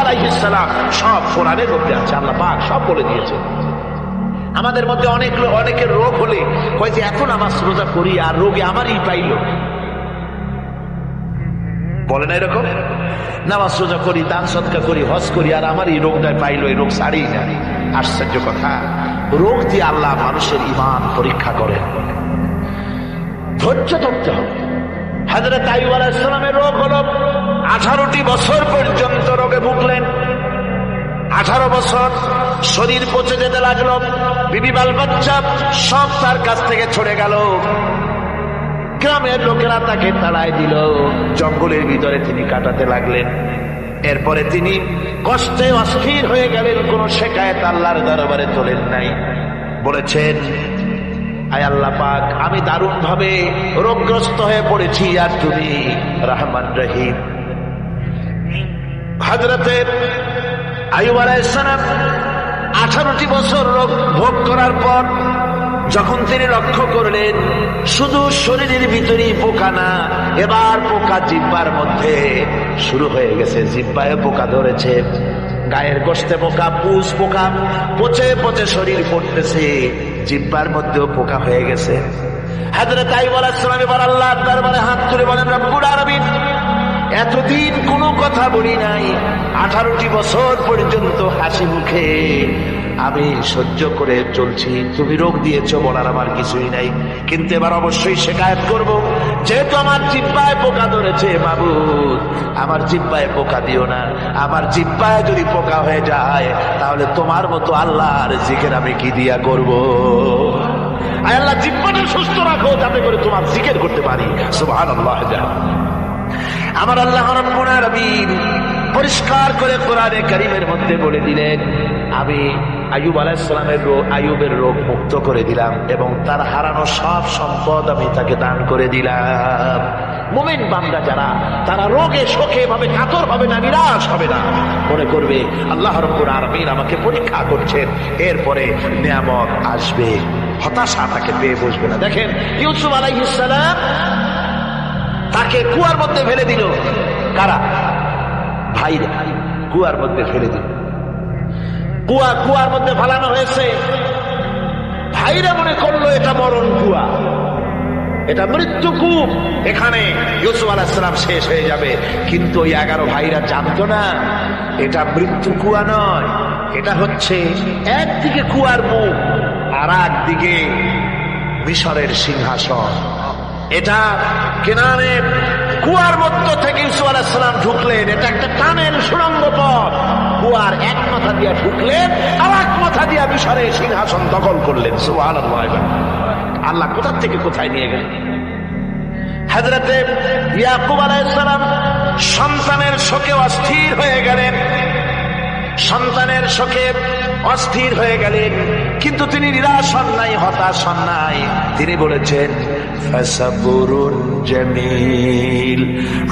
আলাইহিসসালাম সব কোরআনের মধ্যে আছে, আল্লাহ পাক সব বলে দিয়েছে। আমাদের মধ্যে অনেক অনেকের রোগ হলে কয় যে, এখন আমার রোজা করি আর রোগে আমারই পাইল বলে না এরকম? নামাজ রোজা করি, দান সৎকা করি, হজ করি, আর আমার এই রোগটা পাইলো এই রোগ সারি না। আশ্চর্য কথা। রোগ দিয়ে আল্লাহ মানুষের ইমান পরীক্ষা করেন। ধৈর্য ধরতে হবে। হাজরত আইব আলাইসালামের রোগ হলো আঠারোটি বছর পর্যন্ত রোগে ভুগলেন। আঠারো বছর শরীর পচে যেতে লাগল, বিবি বাল বাচ্চা সব তার কাছ থেকে ছড়ে গেল। গ্রামের লোকেরা তাকে তাড়াই দিল। জঙ্গলের ভিতরে তিনি কাটাতে লাগলেন। এরপরে তিনি কষ্টে অস্থির হয়ে গেলেন, কোন শেখায়ত আল্লাহর দরবারে তোলেন নাই। বলেছেন, আয় আল্লাহ পাক, আমি দারুণ ভাবে রোগগ্রস্ত হয়ে পড়েছি, আর তুমি রহমান রহিম। হাজরতের আয়ুব আলাইসালাম আঠারোটি বছর ভোগ করার পর যখন তিনি লক্ষ্য করলেন, শুধু শরীরের ভিতরেই পোকা না, এবার পোকা জিব্বার মধ্যে শুরু হয়ে গেছে। জিব্বায় পোকা ধরেছে, গায়ের গোষ্ঠে পোকা পুষ পোকা, পচে পচে শরীর পড়তেছে, জিব্বার মধ্যেও পোকা হয়ে গেছে। হাজরে তাই বলার সময় এবার আল্লাহ দরবারে হাত তুলে বলেন, রব্বুল আরবিন এতদিন কোনো কথা বলি নাই। আঠারোটি বছর পর্যন্ত হাসি মুখে। আমি সহ্য করে চলছি। তুমি রোগ দিয়েছ বলার আমার কিছুই নাই। কিন্তু এবার অবশ্যই শেখায়ত করব। যেহেতু আমার জিব্বায় পোকা ধরেছে বাবু আমার জিব্বায় পোকা দিও না। আমার জিব্বায় যদি পোকা হয়ে যায়, তাহলে তোমার মতো আল্লাহর জিকের আমি কি দিয়া করব? আল্লাহ, জিব্বাটা সুস্থ রাখো, যাতে করে তোমার জিকের করতে পারি। সুবহানাল্লাহ আমার আল্লাহ পরিষ্কার করে কোরআনে কারিমের মধ্যে বলে দিলেন, আমি আয়ুব আলাইসালামের রোগ আয়ুবের রোগ মুক্ত করে দিলাম এবং তার হারানো সব সম্পদ আমি তাকে দান করে দিলাম। মোমেন বান্দা যারা, তারা রোগে শোকে ভাবে কাতর হবে না নিরাশ হবে না। মনে করবে, আল্লাহ রব্বুল আলামিন আমাকে পরীক্ষা করছেন, এরপরে নিয়ামত আসবে, হতাশা তাকে পেয়ে বসবে না। দেখেন, ইউসুফ আলাইহিস সালাম তাকে কুয়ার মধ্যে ফেলে দিল। কারা? ভাইরা, কুয়ার মধ্যে ফেলে দিল। কুয়া কুয়ার মধ্যে ফালানো হয়েছে। ভাইরা মনে করল, এটা মরণ কুয়া। এটা মৃত্যু কূপ। এখানে ইউসুফ আলাহিসাম শেষ হয়ে যাবে। কিন্তু ওই এগারো ভাইরা জানতো না, এটা মৃত্যু কুয়া নয়। এটা হচ্ছে একদিকে কুয়ার মুখ আর একদিকে মিশরের সিংহাসন। এটা কেনানের কুয়ার মধ্য থেকে ইসু আলাহিসাম ঢুকলেন। এটা একটা টানেল সুড়ঙ্গ পথ। কুয়ার এক মাথা দিয়ে ঢুকলেন আর এক মাথা দিয়ে মিশরে সিংহাসন দখল করলেন। সুহান আল্লাহ কোথার থেকে কোথায় নিয়ে গেলেন? হাজরাতে ইয়াকুব আলাইসালাম সন্তানের শোকে অস্থির হয়ে গেলেন। সন্তানের শোকে অস্থির হয়ে গেলেন। কিন্তু তিনি নিরাশ নাই, হতাশ নাই। তিনি বলেছেন ফাসাবুরুন জামিল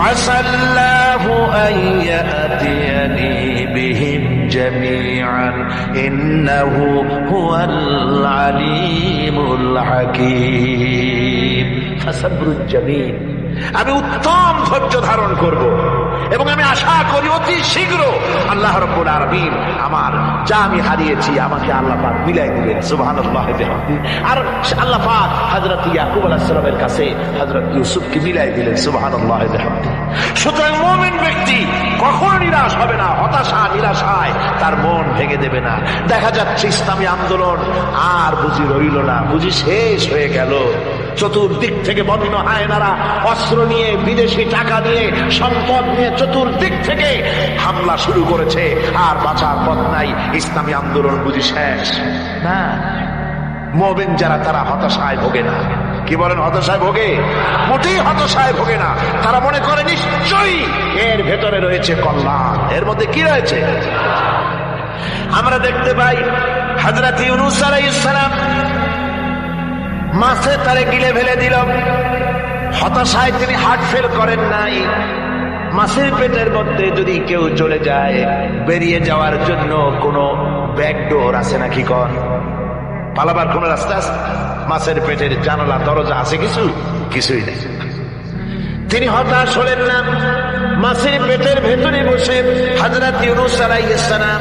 আসাল্লাহু আন ইয়াতিয়ানি বিহিম জামিআন ইন্নাহু হুয়াল আলিমুল হাকীম ফাসাবরুন জামিল আমি উত্তম ধৈর্য ধারণ করব এবং আমি আশা করি অতি শীঘ্র আল্লাহ রব্বুল আরবিন আমার যা আমি হারিয়েছি আমাকে আল্লাহ পাক মিলাই সুবহানাল্লাহ বিহামদি। আর আল্লাহ পাক হযরত ইয়াকুব আলাইহিস সালামের কাছে হযরত ইউসুফকে মিলাই দিলেন বিহামদি। সুতরাং মুমিন ব্যক্তি কখনো নিরাশ হবে না, হতাশা, নিরাশায় তার মন ভেঙে দেবে না। দেখা যাচ্ছে ইসলামী আন্দোলন আর বুঝি রইল না, বুঝি শেষ হয়ে গেল। চতুর্দিক থেকে বন্য হায়নারা অস্ত্র নিয়ে, বিদেশি টাকা নিয়ে সম্পদ নিয়ে চতুর্দিক থেকে হামলা শুরু করেছে। আর বাঁচার পথ নাই, ইসলামী আন্দোলন বুঝি শেষ। না মোবেন যারা, তারা হতাশায় ভোগে না। কি বলেন, হতাশায় ভোগে? মোটেই হতাশায় ভোগে না। তারা মনে করে, নিশ্চয়ই এর ভেতরে রয়েছে কল্যাণ। এর মধ্যে কি রয়েছে? আমরা দেখতে পাই হাজরাত ইউনুস আলাইহিস সালাম মাছে তারে গিলে ফেলে দিল হতাশায় তিনি হার্ট ফেল করেন নাই। মাছের পেটের মধ্যে যদি কেউ চলে যায়, বেরিয়ে যাওয়ার জন্য কোনো ব্যাকডোর আছে নাকি কন পালাবার কোন রাস্তা আছে? মাছের পেটের জানালা, দরজা আছে কিছু? কিছুই নেই। তিনি হতাশ হলেন না। মাছের পেটের ভেতরে বসে হজরত ইউনুস আলাইহিসসালাম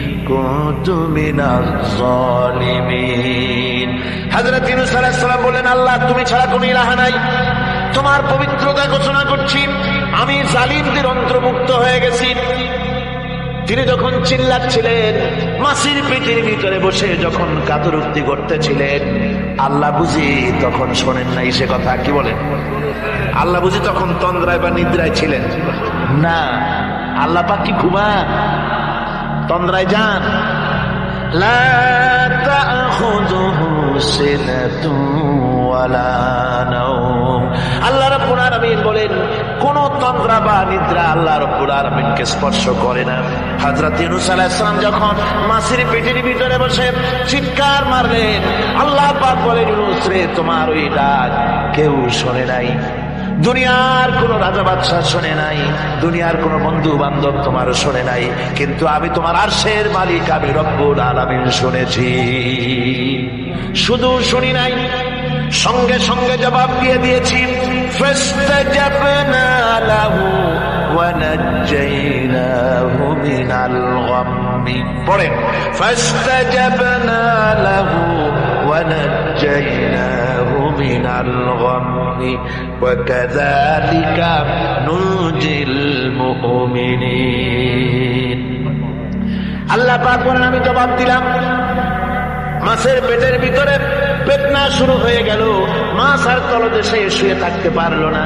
বললেন, আল্লাহ, তুমি ছাড়া কোনো ইলাহা নাই। তোমার পবিত্রতা ঘোষণা করছি। আমি জালিমদের অন্তর্ভুক্ত হয়ে গেছি। তিনি যখন চিল্লাচ্ছিলেন, মাসির পেটের ভিতরে বসে যখন কাতরুক্তি করতেছিলেন, আল্লাহ বুঝি তখন শোনেন নাই সে কথা। কি বলেন? আল্লাহ বুঝি তখন তন্দ্রায় বা নিদ্রায় ছিলেন? না, আল্লাহ পাক কি ঘুমান? তন্দ্রায় যান। আল্লাহ রব্বুল আলমিন বলেন, কোন তন্দ্রা বা নিদ্রা আল্লাহর রব্বুল আলমিনকে স্পর্শ করে না। হাজরত ইউনুস আলাহিসাম যখন মাসির পেটের ভিতরে বসে চিৎকার মারলেন, আল্লাহ পাক বলেন রে, তোমার ওই ডাক কেউ শোনে নাই। দুনিয়ার কোন রাজা বাদশাহ শোনে নাই দুনিয়ার কোন বন্ধু বান্ধব তোমার শোনে নাই কিন্তু আমি তোমার আরশের মালিক আমি রব্বুল আলামিন শুনেছি শুধু শুনি নাই সঙ্গে সঙ্গে জবাব দিয়ে দিয়েছি فاستجبنا له ونجيناه من الغم পড়েন فاستجبنا له ونجيناه من الغم وكذلك ننجي المؤمنين আল্লাহ পাক বলেন আমি জবাব দিলাম মাছের পেটের ভিতরে বেদনা শুরু হয়ে গেল মাছ আর তলদেশে শুয়ে থাকতে পারলো না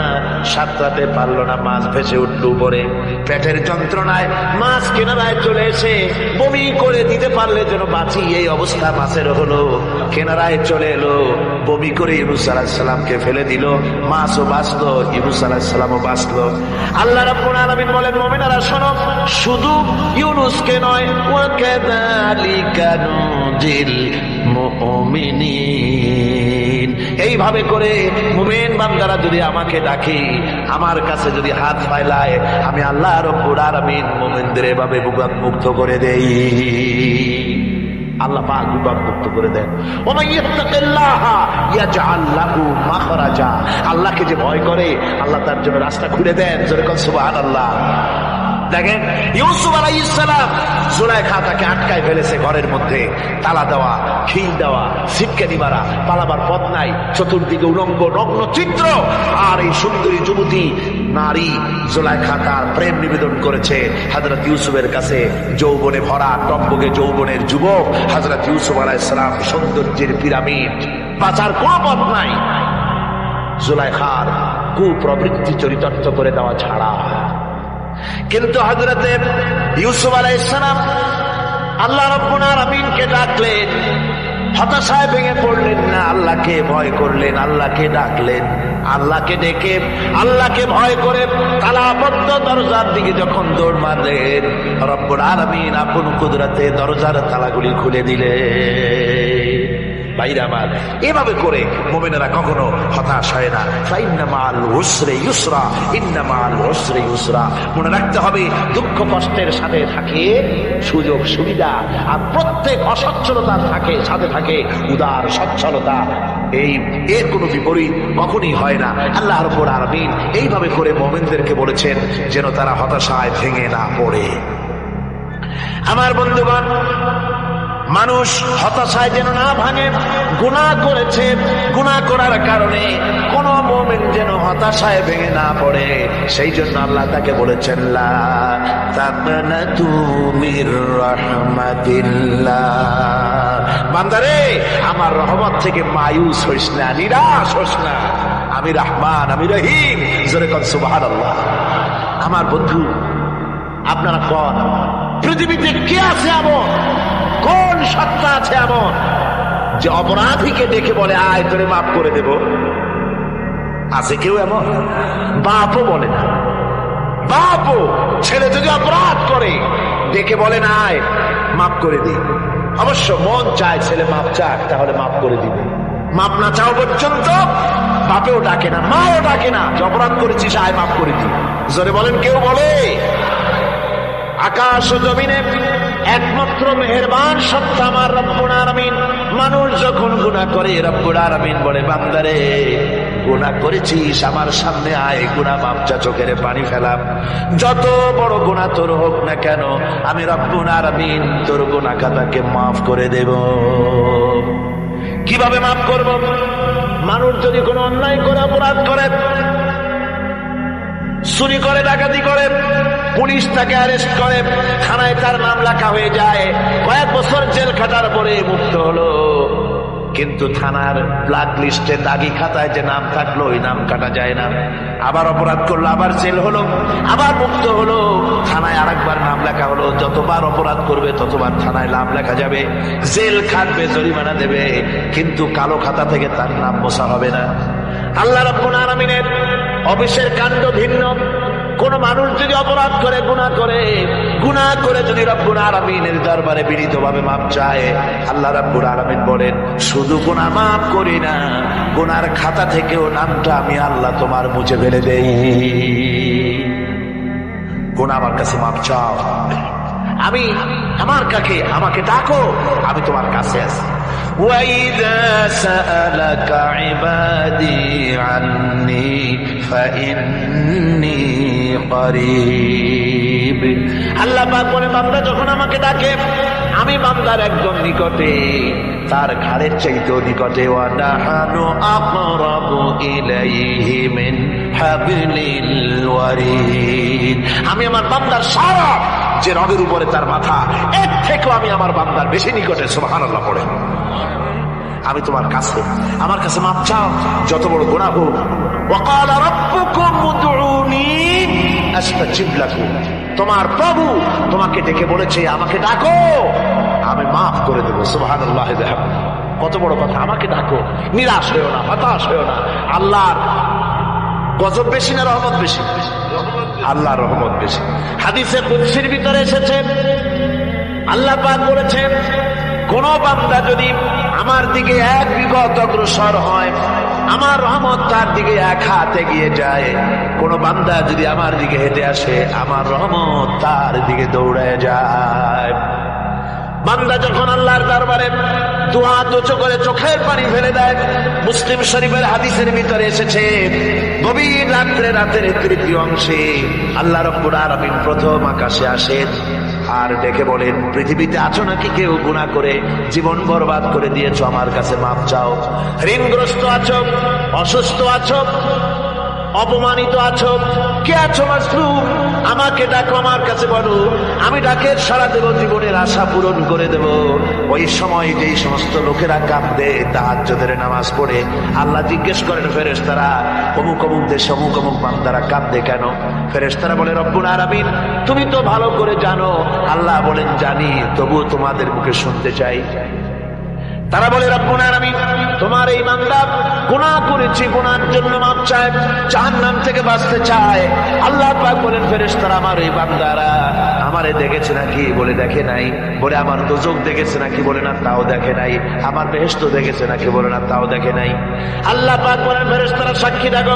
সাঁতরাতে পারলো না মাছ ভেসে উঠলো উপরে পেটের যন্ত্রণায় মাছ কেনারায় চলে এসে বমি করে দিতে পারলে যেন বাঁচি এই অবস্থা মাছের হলো কেনারায় চলে এলো। বমি করে ইউনুস আলাহিসাল্লামকে ফেলে দিল। মাছও বাঁচলো, ইউনুস আলাহিসাল্লামও বাঁচলো। আল্লাহ রাব্বুল আলামিন বলেন, মুমিনারা, শোনো, শুধু ইউনুসকে নয়, ওয়াকাযালিকা নুজিল মুমিনিন। এইভাবে করে মুমিন বান্দারা যদি আমাকে ডাকে, আমার কাছে যদি হাত ফাইলায়, আমি আল্লাহ রব্বুল আলামিন মুমিনদের এভাবে মুক্ত করে দেই। আল্লাহ পাক বিপদ মুক্ত করে দেন। আল্লাহকে যে ভয় করে, আল্লাহ তার জন্য রাস্তা খুলে দেন। জোরে সুবাহ সুবহানাল্লাহ। দেখেন, ইউসুফ আলাইহিস সালাম জুলাইখা তাকে আটকায় ফেলেছে ঘরের মধ্যে, তালা দেওয়া, খিল দেওয়া সিটকানি মারা, পালাবার পথ নাই, চতুর্দিকে উলঙ্গ নগ্ন চিত্র, আর এই সুন্দরী যুবতী নারী জুলাইখা তার প্রেম নিবেদন করেছে। হযরত ইউসুফের কাছে যৌবনে ভরা টম্বকে যৌবনের যুবক, হযরত ইউসুফ আলাইহিস সালাম সৌন্দর্যের পিরামিড। বাঁচার কোনো পথ নাই। জুলাইখার কুপ্রবৃত্তি চরিতার্থ করে দেওয়া ছাড়া কিন্তু হজরতে ইউসুফ আলাইসালাম আল্লাহ রব্বুল আলামিনকে ডাকলেন, হতাশায় ভেঙে পড়লেন না, আল্লাহকে ভয় করলেন, আল্লাহকে ডাকলেন, আল্লাহকে ডেকে, আল্লাহকে ভয় করে তালাবদ্ধ দরজার দিকে যখন দৌড় মারলেন, রব্বুল আলামিন আপন কুদরাতে দরজার তালাগুলি খুলে দিলেন। বাইরে আমার। এভাবে করে মোমেনেরা কখনো হতাশ হয় না। ফাইন্নামাল হুসরে ইউসরা ইন্নামাল হুসরে ইউসরা। মনে রাখতে হবে, দুঃখ কষ্টের সাথে থাকে সুযোগ সুবিধা, আর প্রত্যেক অসচ্ছলতার থাকে সাথে থাকে উদার সচ্ছলতা। এই, এর কোনো বিপরীত কখনই হয় না। আল্লাহ রব্বুল আলামিন এইভাবে করে মোমেনদেরকে বলেছেন, যেন তারা হতাশায় ভেঙে না পড়ে। আমার বন্ধুগণ মানুষ হতাশায় যেন না ভাঙে, গুণা করেছে, গুণা করার কারণে কোন মোমেন যেন হতাশায় ভেঙে না পড়ে। সেই জন্য আল্লাহ তাকে বলেছেন বান্দারে, আমার রহমত থেকে মায়ুস হইস না, নিরাশ হইস না। আমি রহমান, আমি রহিম, জোরে কন সুবহানাল্লাহ। আমার বন্ধু, আপনারা কন? পৃথিবীতে কে আছে এমন? কোন সত্তা আছে এমন যে অপরাধীকে দেখে বলে, আয়, তোরে মাফ করে দেব। আছে কেউ এমন? বাপও বলে না। বাপও ছেলে যদি অপরাধ করে, ডেকে বলে, না, আয়, মাফ করে দিই অবশ্য মন চায় ছেলে মাপ চাক, তাহলে মাপ করে দিবে। মাপ না চাও পর্যন্ত বাপেও ডাকে না, মাও ডাকে না, যে অপরাধ করেছিস, আয় মাফ করে দি। জোরে বলেন কেউ বলে? আকাশ জমিনে একমাত্র মেহেরবান, সত্তা আমার রব্বুল আলামিন। মানুষ যখন গুনাহ করে, রব্বুল আলামিন বলে, বান্দারে, গুনাহ করেছিস, আমার সামনে আয়, গুনাহ মাপচা চোখের পানি ফেলাম। যত বড় গুনাহ তোর হোক না কেন, আমি রব্বুল আলামিন তোর গুনাহ খাতাকে মাফ করে দেব। কীভাবে মাফ করব? মানুষ যদি কোনো অন্যায় করে, অপরাধ করে, চুরি করে, ডাকাতি করে, পুলিশ তাকে অ্যারেস্ট করে থানায় তার নাম লেখা হয়ে যায়। কয়েক বছর জেল খাটার পরে মুক্ত হলো। কিন্তু থানার ব্ল্যাক লিস্টে দাগি খাতায় যে নাম থাকল, ওই নাম কাটা যায় না। আবার অপরাধ করল, আবার জেল হলো, আবার মুক্ত হলো। থানায় আরেকবার নাম লেখা হলো, যতবার অপরাধ করবে, ততবার থানায় নাম লেখা যাবে। জেল খাটবে, জরিমানা দেবে, কিন্তু কালো খাতা থেকে তার নাম মোছা হবে না। আল্লাহ রব্বুল আলামিনের অফিসের কাণ্ড ভিন্ন। কোন মানুষ যদি অপরাধ করে গুণা করে গুণা করে যদি রব্বুল আরামিনের দরবারে বিনীতভাবে মাপ চায়, আল্লাহ রব্বুল আরামিন বলেন, শুধু গুণা মাপ করি না গুনার খাতা থেকেও নামটা আমি আল্লাহ তোমার মুছে ফেলে দেই। গুণা আমার কাছে মাপ চাও। আমি আমার কাকে আমাকে ডাকো আমি তোমার কাছে আছি وَإِذَا سَأَلَكَ عِبَادِي عَنِّي فَإِنِّي قَرِيبٌ আল্লাহ পাক বলে বান্দা যখন আমাকে ডাকে আমি বান্দার একদম নিকটে তার ঘাড়ের চাইতেও নিকটে ওয়ানাহানু আকরাবু ইলাইহি মিন হাবলিল ওয়ারিদ আমি আমার বান্দার সারা যে রবের উপরে তার মাথা, এর থেকেও আমি আমার বান্দার বেশি নিকটে সোহান আল্লাহ পড়ে। আমি তোমার কাছে, আমার কাছে মাপ চাও, যত বড় গোড়া হোক। তোমার প্রভু তোমাকে ডেকে বলেছে, আমাকে ডাকো, আমি মাফ করে দেবো সুবাহ কত বড় কথা, আমাকে ডাকো, নিরাশ হয়েও না, হতাশ হয়েও না। আল্লাহর গজব বেশি না রহমত বেশি? আল্লাহর রহমত বেশি। হাদিসে কুদসির ভিতরে এসেছে, আল্লাহ পাক বলেছেন, কোন বান্দা যদি আমার দিকে এক বিগত অগ্রসর হয়, আমার রহমত তার দিকে এক হাত এগিয়ে যায়। কোন বান্দা যদি আমার দিকে হেঁটে আসে, আমার রহমত তার দিকে দৌড়ে যায়। বান্দা যখন আল্লাহর দরবারে দোয়া দুচো করে চোখের পানি ফেলে দেয়, মুসলিম শরীফের হাদিসের ভিতরে এসেছে গভীর রাত্রে রাতের তৃতীয় অংশে আল্লাহ রব্বুর আরামিন প্রথম আকাশে আসেন আর ডেকে বলেন, পৃথিবীতে আছো নাকি কেউ গুণা করে জীবন বরবাদ করে দিয়েছ আমার কাছে? মাপ চাও। ঋণগ্রস্ত আছো? অসুস্থ আছো? অপমানিত আছো? কে আছো মাসলুম? আমাকে ডাকো আমার কাছে বলো, আমি ডাকে সারা দেব, জীবনের আশা পূরণ করে দেব। ওই সময় যেই সমস্ত লোকেরা কাঁদে, তাহাজ্জদের নামাজ পড়ে, আল্লাহ জিজ্ঞেস করেন, ফেরেশতারা, অমুক অমুক দেশে অমুক অমুক বান্দারা কাঁদে কেন? ফেরেশতারা বলে, রব্বুল আলামিন, তুমি তো ভালো করে জানো। আল্লাহ বলেন, জানি তবু তোমাদের মুখে শুনতে চাই। তারা বলে আলামিন, তোমার এই বান্দা গুনাহ করেছে গুনার জন্য মাপ চায়, জাহান্নাম থেকে বাঁচতে চায়। আল্লাহ পাক বলেন, ফেরেশতারা আমার এই বান্দারা আমারে দেখেছে নাকি? বলে, দেখে নাই। বলে, আমার দোজক দেখেছে নাকি? বলে, না, তাও দেখে নাই। আমার বেহেশত দেখেছে নাকি? বলে, না, তাও দেখে নাই। আল্লাহ পাক বলেন, ফেরেশতারা, সাক্ষী দেখো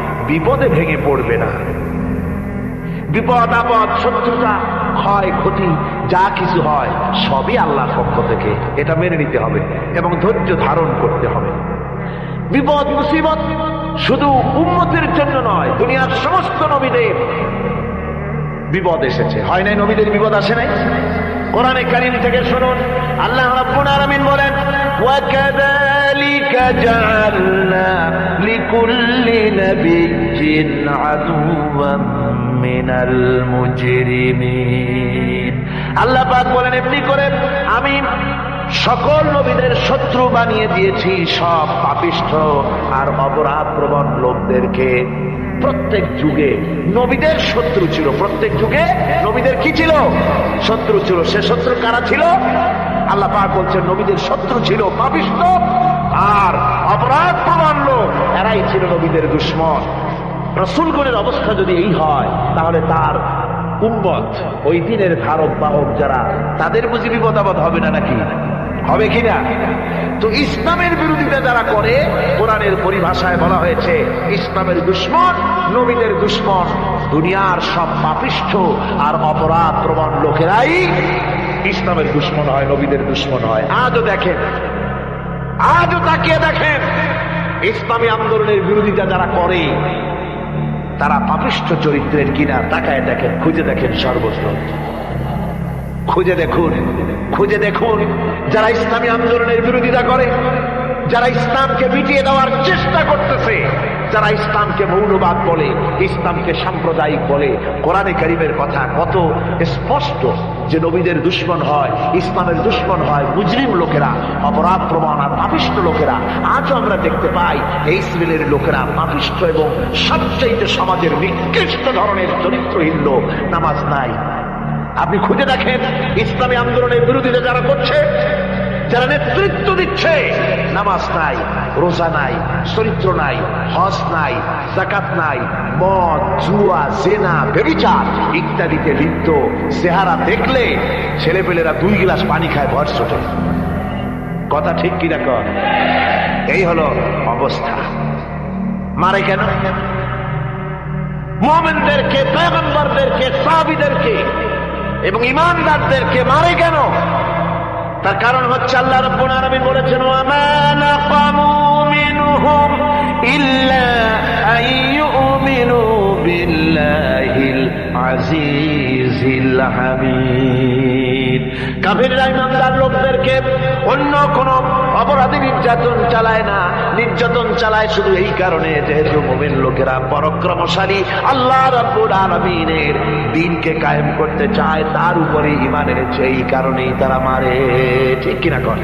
বিপদে ভেঙে পড়বে না। বিপদ আপদ শত্রুতা, ক্ষয়, ক্ষতি, যা কিছু হয়, সবই আল্লাহর পক্ষ থেকে। এটা মেনে নিতে হবে এবং ধৈর্য ধারণ করতে হবে। বিপদ, মুসিবত শুধু উন্মতির জন্য নয়, দুনিয়ার সমস্ত নবীদের বিপদ এসেছে। হয় নাই নবীদের বিপদ আসে নাই? কোরআনে কারিম থেকে শুনুন, আল্লাহ রাব্বুল আলামিন বলেন وكذلك جعلنا لكل نبي عدوا من المجرمين আল্লাহ পাক বলেন এমনি করে আমি সকল নবীদের শত্রু বানিয়ে দিয়েছি সব পাপিষ্ঠ আর অপরাধ প্রবণ লোকদেরকে প্রত্যেক যুগে নবীদের শত্রু ছিল প্রত্যেক যুগে নবীদের কি ছিল শত্রু ছিল সে শত্রু কারা ছিল আল্লাহ পাক বলছেন নবীদের শত্রু ছিল পাপিষ্ঠ আর অপরাধ প্রমাণ লোক, এরাই ছিল নবীদের দুশ্মন। রসুলগণের অবস্থা যদি এই হয়, তাহলে তার উম্মত ওই দিনের ধারক বাহক যারা, তাদের বুঝি বিপদ আপদ হবে না নাকি? হবে কিনা? তো ইসলামের বিরোধিতা যারা করে, কোরআনের পরিভাষায় বলা হয়েছে, ইসলামের দুশ্মন নবীদের দুশ্মন। দুনিয়ার সব পাপিষ্ঠ আর অপরাধ প্রবণ লোকেরাই ইসলামের দুশ্মন হয়, নবীদের দুশ্মন হয়। আজও দেখেন আজও তাকিয়ে দেখেন, ইসলামী আন্দোলনের বিরোধিতা যারা করে, তারা পাপিষ্ঠ চরিত্রের কিনা তাকায় দেখেন, খুঁজে দেখেন সর্বস্ব খুঁজে দেখুন খুঁজে দেখুন, যারা ইসলামী আন্দোলনের বিরোধিতা করে, যারা ইসলামকে মিটিয়ে দেওয়ার চেষ্টা করতেছে, যারা ইসলামকে মৌলবাদ বলে, ইসলামকে সাম্প্রদায়িক বলে, কোরআনে করিমের কথা কত স্পষ্ট। যে নবীদের দুশ্মন হয়, ইসলামের দুশ্মন হয়, মুজরিম লোকেরা, অপরাধ প্রমাণ আর পাপিষ্ট লোকেরা, আজও আমরা দেখতে পাই এই শ্রেণির লোকেরা পাপিষ্ট এবং সবচেয়ে সমাজের নিকৃষ্ট ধরনের চরিত্রহীন লোক। নামাজ নাই। আপনি খুঁজে দেখেন, ইসলামী আন্দোলনের বিরোধিতা যারা করছে যারা নেতৃত্ব দিচ্ছে, নামাজ নাই, রোজা নাই, চরিত্র নাই, হজ নাই জাকাত নাই, মদ, জুয়া, জেনা বেবিচার ইত্যাদিতে লিপ্ত। চেহারা দেখলে ছেলেপেলেরা দুই গ্লাস পানি খায়, ভর ছোটে। কথা ঠিক কিনা কর এই হলো অবস্থা। মারে কেন? মোমেনদেরকে পেগম্বরদেরকে সাহাবিদেরকে এবং ইমানদারদেরকে মারে কেন? তার কারণ হচ্ছে আল্লাহ রব্বুল আলামিন বলেছেন, ওয়ামা নাকামু মিনহুম ইল্লা আইয়ুমিনু বিল্লাহিল আজিজিল হামিদ। কাফিররা ইমানদার লোকদেরকে অন্য কোন অপরাধী নির্যাতন চালায় না। নির্যাতন চালায় শুধু এই কারণে যেহেতু মোমেন লোকেরা পরাক্রমশালী আল্লাহ রাব্বুল আলমিনের দিনকে কায়েম করতে চায়, তার উপরে ইমান এনেছে, এই কারণেই তারা মারে। ঠিক কিনা করে